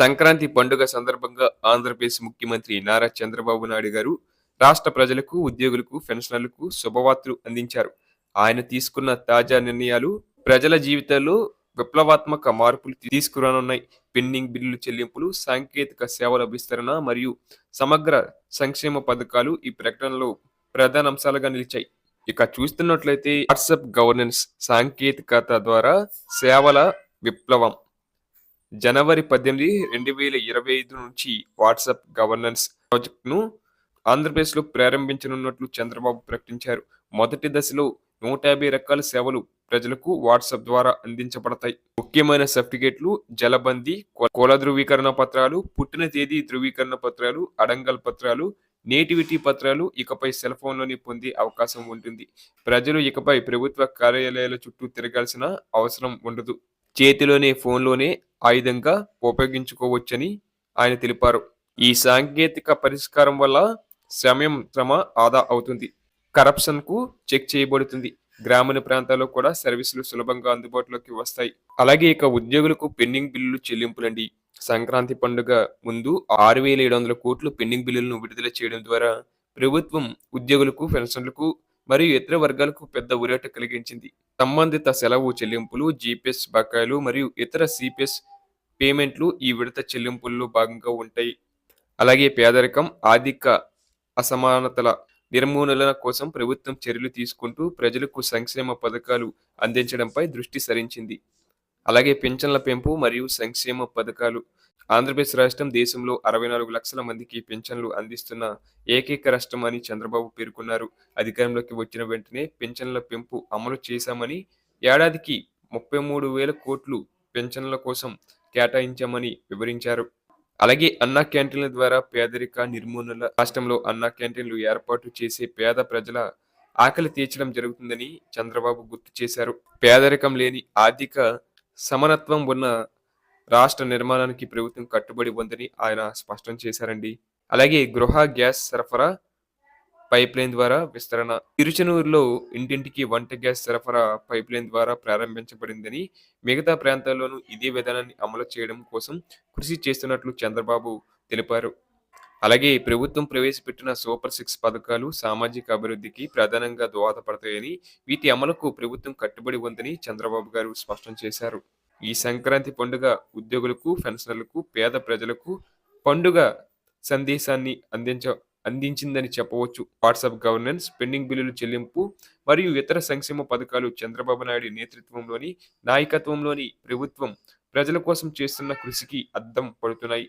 సంక్రాంతి పండుగ సందర్భంగా ఆంధ్రప్రదేశ్ ముఖ్యమంత్రి నారా చంద్రబాబు నాయుడు గారు రాష్ట్ర ప్రజలకు ఉద్యోగులకు పెన్షనర్లకు శుభవార్తలు అందించారు. ఆయన తీసుకున్న తాజా నిర్ణయాలు ప్రజల జీవితాల్లో విప్లవాత్మక మార్పులు తీసుకురానున్నాయి. పెండింగ్ బిల్లుల చెల్లింపులు సాంకేతిక సేవల విస్తరణ మరియు సమగ్ర సంక్షేమ పథకాలు ఈ ప్రకటనలో ప్రధాన అంశాలుగా నిలిచాయి. ఇక చూస్తున్నట్లయితే వాట్సాప్ గవర్నెన్స్ సాంకేతికత ద్వారా సేవల విప్లవం జనవరి పద్దెనిమిది రెండు వేల ఇరవై ఐదు నుంచి వాట్సాప్ గవర్నెన్స్ ప్రాజెక్టును ఆంధ్రప్రదేశ్లో ప్రారంభించనున్నట్లు చంద్రబాబు ప్రకటించారు. మొదటి దశలో నూట యాభై రకాల సేవలు ప్రజలకు వాట్సాప్ ద్వారా అందించబడతాయి. ముఖ్యమైన సర్టిఫికేట్లు జలబందీ కుల ధృవీకరణ పత్రాలు పుట్టిన తేదీ ధృవీకరణ పత్రాలు అడంగల్ పత్రాలు నేటివిటీ పత్రాలు ఇకపై సెల్ ఫోన్లోనే పొందే అవకాశం ఉంటుంది. ప్రజలు ఇకపై ప్రభుత్వ కార్యాలయాల చుట్టూ తిరగాల్సిన అవసరం ఉండదు. చేతిలోనే ఫోన్లోనే ఆయుధంగా ఉపయోగించుకోవచ్చని ఆయన తెలిపారు. ఈ సాంకేతిక పరిష్కారం వల్ల సమయం శ్రమ ఆదా అవుతుంది. కరప్షన్కు చెక్ చేయబడుతుంది. గ్రామీణ ప్రాంతాల్లో కూడా సర్వీసులు సులభంగా అందుబాటులోకి వస్తాయి. అలాగే ఇక ఉద్యోగులకు పెండింగ్ బిల్లులు చెల్లింపులండి. సంక్రాంతి పండుగ ముందు ఆరు వేల ఏడు వందల కోట్లు పెండింగ్ బిల్లులను విడుదల చేయడం ద్వారా ప్రభుత్వం ఉద్యోగులకు పెన్షన్లకు మరియు ఇతర వర్గాలకు పెద్ద ఉరేట కలిగించింది. సంబంధిత సెలవు చెల్లింపులు జీపీఎస్ బకాయిలు మరియు ఇతర సిపిఎస్ పేమెంట్లు ఈ విడత చెల్లింపుల్లో భాగంగా ఉంటాయి. అలాగే పేదరికం ఆర్థిక అసమానతల నిర్మూలన కోసం ప్రభుత్వం చర్యలు తీసుకుంటూ ప్రజలకు సంక్షేమ పథకాలు అందించడంపై దృష్టి సారించింది. అలాగే పింఛన్ల పెంపు మరియు సంక్షేమ పథకాలు. ఆంధ్రప్రదేశ్ రాష్ట్రం దేశంలో అరవై నాలుగు లక్షల మందికి పింఛన్లు అందిస్తున్న ఏకైక రాష్ట్రం అని చంద్రబాబు పేర్కొన్నారు. అధికారంలోకి వచ్చిన వెంటనే పింఛన్ల పెంపు అమలు చేశామని ఏడాదికి ముప్పై మూడు వేల కోట్లు పెన్షన్ల కోసం కేటాయించామని వివరించారు. అలాగే అన్నా క్యాంటీన్ల ద్వారా పేదరిక నిర్మూలన రాష్ట్రంలో అన్నా క్యాంటీన్లు ఏర్పాటు చేసే పేద ప్రజల ఆకలి తీర్చడం జరుగుతుందని చంద్రబాబు గుర్తు చేశారు. పేదరికం లేని ఆర్థిక సమానత్వం ఉన్న రాష్ట్ర నిర్మాణానికి ప్రభుత్వం కట్టుబడి ఉందని ఆయన స్పష్టం చేశారండి. అలాగే గృహ గ్యాస్ సరఫరా పైప్ లైన్ ద్వారా విస్తరణ. తిరుచనూరులో ఇంటింటికి వంట గ్యాస్ సరఫరా పైప్ లైన్ ద్వారా ప్రారంభించబడిందని మిగతా ప్రాంతాల్లోనూ ఇదే విధానాన్ని అమలు చేయడం కోసం కృషి చేస్తున్నట్లు చంద్రబాబు తెలిపారు. అలాగే ప్రభుత్వం ప్రవేశపెట్టిన సూపర్ సిక్స్ పథకాలు సామాజిక అభివృద్ధికి ప్రధానంగా దోహదపడతాయని వీటి అమలుకు ప్రభుత్వం కట్టుబడి ఉందని చంద్రబాబు గారు స్పష్టం చేశారు. ఈ సంక్రాంతి పండుగ ఉద్యోగులకు పెన్షనర్లకు పేద ప్రజలకు పండుగ సందేశాన్ని అందించ అందించిందని చెప్పవచ్చు. వాట్సాప్ గవర్నెన్స్ పెండింగ్ బిల్లులు చెల్లింపు మరియు ఇతర సంక్షేమ పథకాలు చంద్రబాబు నాయుడు నేతృత్వంలోని నాయకత్వంలోని ప్రభుత్వం ప్రజల కోసం చేస్తున్న కృషికి అద్దం పడుతున్నాయి.